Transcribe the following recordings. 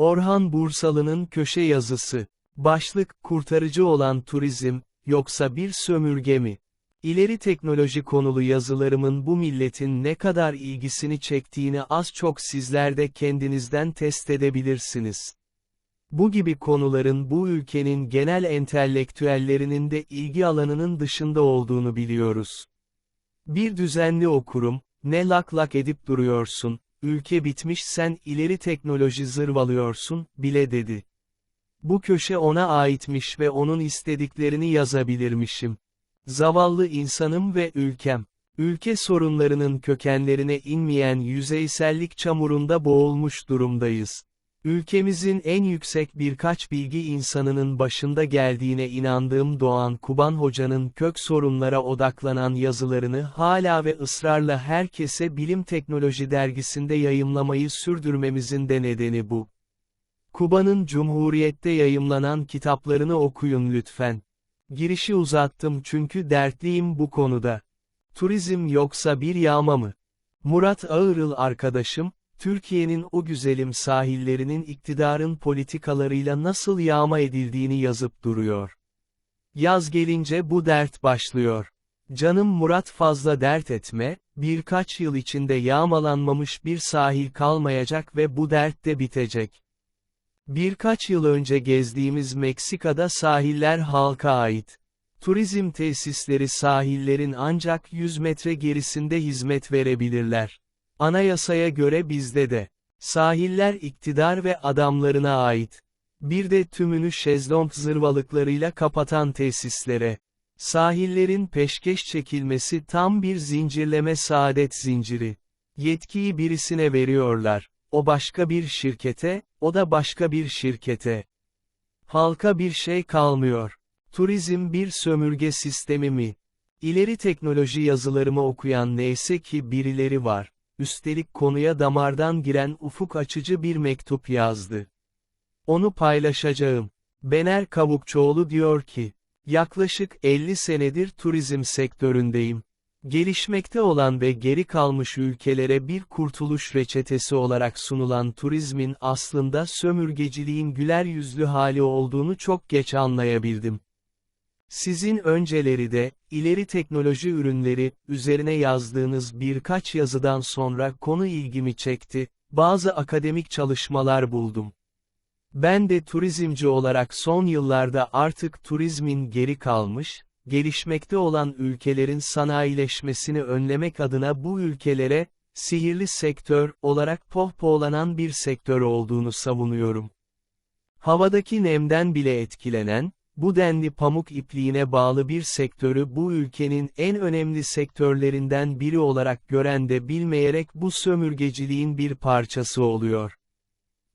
Orhan Bursalı'nın köşe yazısı. Başlık, kurtarıcı olan turizm, yoksa bir sömürge mi? İleri teknoloji konulu yazılarımın bu milletin ne kadar ilgisini çektiğini az çok sizler de kendinizden test edebilirsiniz. Bu gibi konuların bu ülkenin genel entelektüellerinin de ilgi alanının dışında olduğunu biliyoruz. Bir düzenli okurum, ne lak lak edip duruyorsun, ülke bitmiş sen ileri teknoloji zırvalıyorsun, bile dedi. Bu köşe ona aitmiş ve onun istediklerini yazabilirmişim. Zavallı insanım ve ülkem. Ülke sorunlarının kökenlerine inmeyen yüzeysellik çamurunda boğulmuş durumdayız. Ülkemizin en yüksek birkaç bilgi insanının başında geldiğine inandığım Doğan Kuban Hoca'nın kök sorunlara odaklanan yazılarını hala ve ısrarla herkese Bilim Teknoloji dergisinde yayımlamayı sürdürmemizin de nedeni bu. Kuban'ın Cumhuriyet'te yayımlanan kitaplarını okuyun lütfen. Girişi uzattım çünkü dertliyim bu konuda. Turizm yoksa bir yağma mı? Murat Ağırıl arkadaşım, Türkiye'nin o güzelim sahillerinin iktidarın politikalarıyla nasıl yağma edildiğini yazıp duruyor. Yaz gelince bu dert başlıyor. Canım Murat fazla dert etme, birkaç yıl içinde yağmalanmamış bir sahil kalmayacak ve bu dert de bitecek. Birkaç yıl önce gezdiğimiz Meksika'da sahiller halka ait. Turizm tesisleri sahillerin ancak 100 metre gerisinde hizmet verebilirler. Anayasaya göre bizde de. Sahiller iktidar ve adamlarına ait. Bir de tümünü şezlong zırvalıklarıyla kapatan tesislere. Sahillerin peşkeş çekilmesi tam bir zincirleme saadet zinciri. Yetkiyi birisine veriyorlar. O başka bir şirkete, o da başka bir şirkete. Halka bir şey kalmıyor. Turizm bir sömürge sistemi mi? İleri teknoloji yazılarımı okuyan neyse ki birileri var. Üstelik konuya damardan giren ufuk açıcı bir mektup yazdı. Onu paylaşacağım. Bener Kavukçoğlu diyor ki, yaklaşık 50 senedir turizm sektöründeyim. Gelişmekte olan ve geri kalmış ülkelere bir kurtuluş reçetesi olarak sunulan turizmin aslında sömürgeciliğin güler yüzlü hali olduğunu çok geç anlayabildim. Sizin önceleri de, ileri teknoloji ürünleri, üzerine yazdığınız birkaç yazıdan sonra konu ilgimi çekti, bazı akademik çalışmalar buldum. Ben de turizmci olarak son yıllarda artık turizmin geri kalmış, gelişmekte olan ülkelerin sanayileşmesini önlemek adına bu ülkelere, sihirli sektör olarak pohpohlanan bir sektör olduğunu savunuyorum. Havadaki nemden bile etkilenen, bu denli pamuk ipliğine bağlı bir sektörü bu ülkenin en önemli sektörlerinden biri olarak gören de bilmeyerek bu sömürgeciliğin bir parçası oluyor.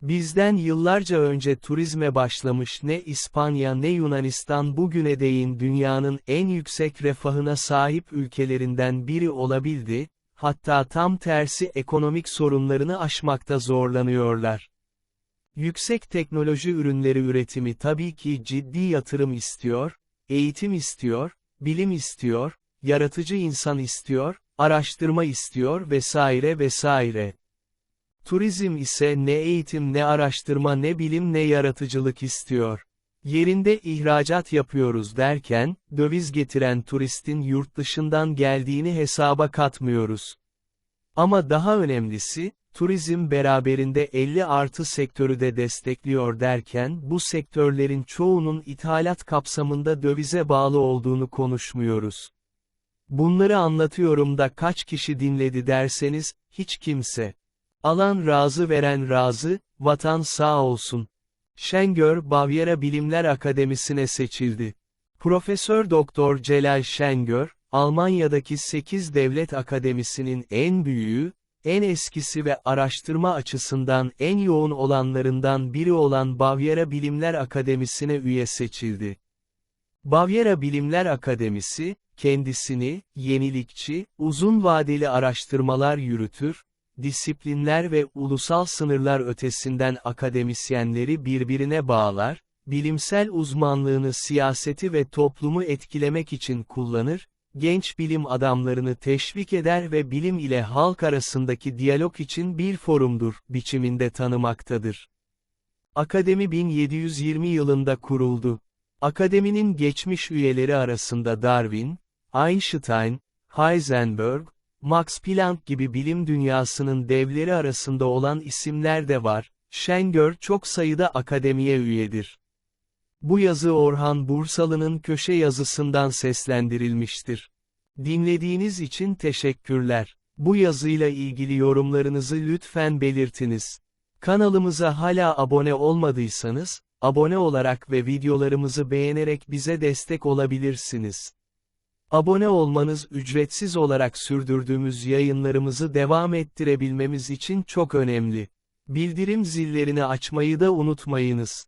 Bizden yıllarca önce turizme başlamış ne İspanya ne Yunanistan bugüne değin dünyanın en yüksek refahına sahip ülkelerinden biri olabildi, hatta tam tersi ekonomik sorunlarını aşmakta zorlanıyorlar. Yüksek teknoloji ürünleri üretimi tabii ki ciddi yatırım istiyor, eğitim istiyor, bilim istiyor, yaratıcı insan istiyor, araştırma istiyor vesaire vesaire. Turizm ise ne eğitim ne araştırma ne bilim ne yaratıcılık istiyor. Yerinde ihracat yapıyoruz derken, döviz getiren turistin yurt dışından geldiğini hesaba katmıyoruz. Ama daha önemlisi, turizm beraberinde 50 artı sektörü de destekliyor derken bu sektörlerin çoğunun ithalat kapsamında dövize bağlı olduğunu konuşmuyoruz. Bunları anlatıyorum da kaç kişi dinledi derseniz, hiç kimse. Alan razı veren razı, vatan sağ olsun. Şengör Bavyera Bilimler Akademisi'ne seçildi. Profesör Doktor Celal Şengör, Almanya'daki 8 devlet akademisinin en büyüğü, en eskisi ve araştırma açısından en yoğun olanlarından biri olan Bavyera Bilimler Akademisi'ne üye seçildi. Bavyera Bilimler Akademisi, kendisini, yenilikçi, uzun vadeli araştırmalar yürütür, disiplinler ve ulusal sınırlar ötesinden akademisyenleri birbirine bağlar, bilimsel uzmanlığını siyaseti ve toplumu etkilemek için kullanır, genç bilim adamlarını teşvik eder ve bilim ile halk arasındaki diyalog için bir forumdur, biçiminde tanımaktadır. Akademi 1720 yılında kuruldu. Akademinin geçmiş üyeleri arasında Darwin, Einstein, Heisenberg, Max Planck gibi bilim dünyasının devleri arasında olan isimler de var, Şengör çok sayıda akademiye üyedir. Bu yazı Orhan Bursalı'nın köşe yazısından seslendirilmiştir. Dinlediğiniz için teşekkürler. Bu yazıyla ilgili yorumlarınızı lütfen belirtiniz. Kanalımıza hala abone olmadıysanız, abone olarak ve videolarımızı beğenerek bize destek olabilirsiniz. Abone olmanız ücretsiz olarak sürdürdüğümüz yayınlarımızı devam ettirebilmemiz için çok önemli. Bildirim zillerini açmayı da unutmayınız.